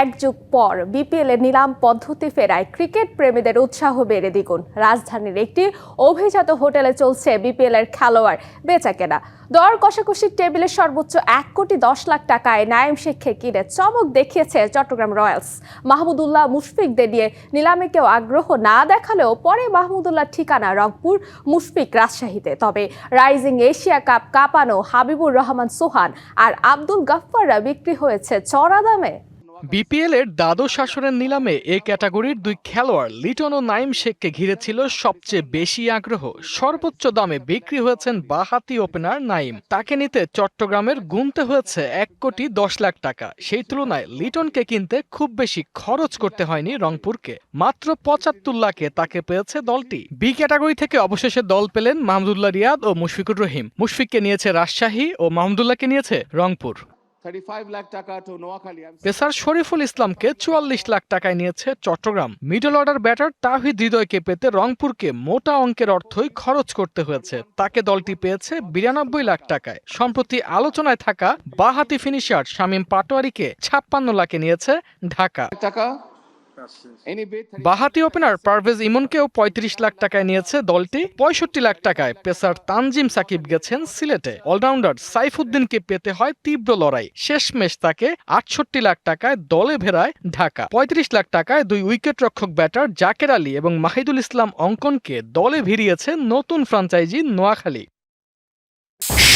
এক যুগ পর বিপিএল নিলাম পদ্ধতি ফেরায় ক্রিকেট প্রেমীদের উৎসাহ বেড়ে দ্বিগুণ। রাজধানীর একটি অভিজাত হোটেলে চলছে বিপিএল এর খেলোয়াড় বেচাকেনা। দর কষাকষির টেবিলে সর্বোচ্চ এক কোটি দশ লাখ টাকায় নাইম শেখকে কিনে চমক দেখিয়েছে চট্টগ্রাম রয়্যালস। মাহমুদুল্লাহ মুশফিকদের নিয়ে নিলামে কেউ আগ্রহ না দেখালেও পরে মাহমুদুল্লাহ ঠিকানা রংপুর, মুশফিক রাজশাহীতে। তবে রাইজিং এশিয়া কাপ কাঁপানো হাবিবুর রহমান সোহান আর আব্দুল গাফফাররা বিক্রি হয়েছে চড়া দামে। বিপিএল এর দ্বাদশ আসরের নিলামে এ ক্যাটাগরির দুই খেলোয়াড় লিটন ও নাইম শেখকে ঘিরে ছিল সবচেয়ে বেশি আগ্রহ। সর্বোচ্চ দামে বিক্রি হয়েছেন বাহাতি ওপেনার নাইম তাকে নিতে চট্টগ্রামের গুনতে হয়েছে এক কোটি দশ লাখ টাকা। সেই তুলনায় লিটনকে কিনতে খুব বেশি খরচ করতে হয়নি রংপুরকে। মাত্র পঁচাত্তর লাখে তাকে পেয়েছে দলটি। বি ক্যাটাগরি থেকে অবশেষে দল পেলেন মাহমুদুল্লাহ রিয়াদ ও মুশফিকুর রহিম। মুশফিককে নিয়েছে রাজশাহী ও মাহমুদুল্লাহকে নিয়েছে Rangpur. 35 lakh taka to Noakhali. I'm pacer Shoriful ইসলামকে চুয়াল্লিশ লাখ টাকায় নিয়েছে Chattogram. Middle order batter Tahid হৃদয়কে পেতে রংপুরকে মোটা অঙ্কের অর্থই খরচ করতে হয়েছে। তাকে দলটি পেয়েছে বিরানব্বই লাখ টাকায়। সম্প্রতি আলোচনায় থাকা বাহাতি ফিনিশার শামীম পাটোয়ারিকে ছাপ্পান্ন লাখে নিয়েছে ঢাকা। Taka. Any bid? 30 বাহাতি ওপেনার পারভেজ ইমনকেও পঁয়ত্রিশ লাখ টাকায় নিয়েছে দলটি পঁয়ষট্টি লাখ টাকায় পেসার তানজিম সাকিব গেছেন সিলেটে অলরাউন্ডার সাইফুদ্দিনকে পেতে হয় তীব্র লড়াই শেষমেশ তাকে আটষট্টি লাখ টাকায় দলে ভেড়ায় ঢাকা পঁয়ত্রিশ লাখ টাকায় দুই উইকেট রক্ষক ব্যাটার জাকের আলী এবং মাহিদুল ইসলাম অঙ্কনকে দলে ভিড়িয়েছে নতুন ফ্রাঞ্চাইজি নোয়াখালী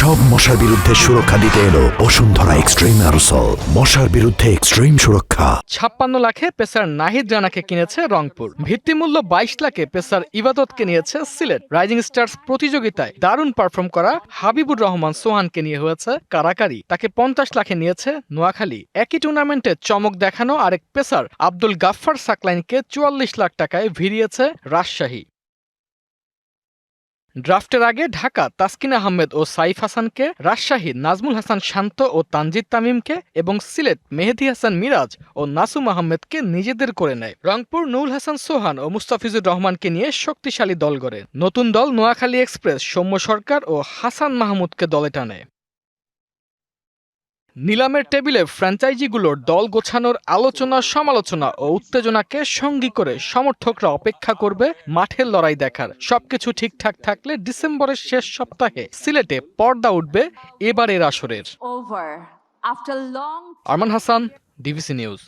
সব মশার বিরুদ্ধে সুরক্ষা দিতে এলো বসুন্ধরা এক্সট্রিম অ্যারোসল। মশার বিরুদ্ধে এক্সট্রিম সুরক্ষা। ছাপ্পান্ন লাখে পেসার নাহিদ রানাকে কিনেছে রংপুর। ভিত্তিমূল্য বাইশ লাখে পেসার ইবাদতকে নিয়েছে সিলেট। রাইজিং স্টার্স প্রতিযোগিতায় দারুণ পারফর্ম করা হাবিবুর রহমান সোহানকে নিয়ে হয়েছে কারাকারি। তাকে পঞ্চাশ লাখে নিয়েছে নোয়াখালী। একই টুর্নামেন্টে চমক দেখানো আরেক পেসার আব্দুল গাফফার সাকলাইনকে চুয়াল্লিশ লাখ টাকায় ভিড়িয়েছে রাজশাহী। ড্রাফটের আগে ঢাকা তাসকিন আহমেদ ও সাইফ হাসানকে, রাজশাহী নাজমুল হাসান শান্ত ও তানজিদ তামিমকে এবং সিলেট মেহেদি হাসান মিরাজ ও নাসুম আহমেদকে নিজেদের করে নেয়। রংপুর নুল হাসান সোহান ও মুস্তাফিজুর রহমানকে নিয়ে শক্তিশালী দল গড়ে। নতুন দল নোয়াখালী এক্সপ্রেস, সৌম্য সরকার ও হাসান মাহমুদকে দলে টানে। নিলামের টেবিলে ফ্র্যাঞ্চাইজিগুলোর দল গোছানোর আলোচনা সমালোচনা ও উত্তেজনাকে সঙ্গী করে সমর্থকরা অপেক্ষা করবে মাঠের লড়াই দেখার। সবকিছু ঠিকঠাক থাকলে ডিসেম্বরের শেষ সপ্তাহে সিলেটে পর্দা উঠবে এবারের আসরের। Arman Hasan DBC news.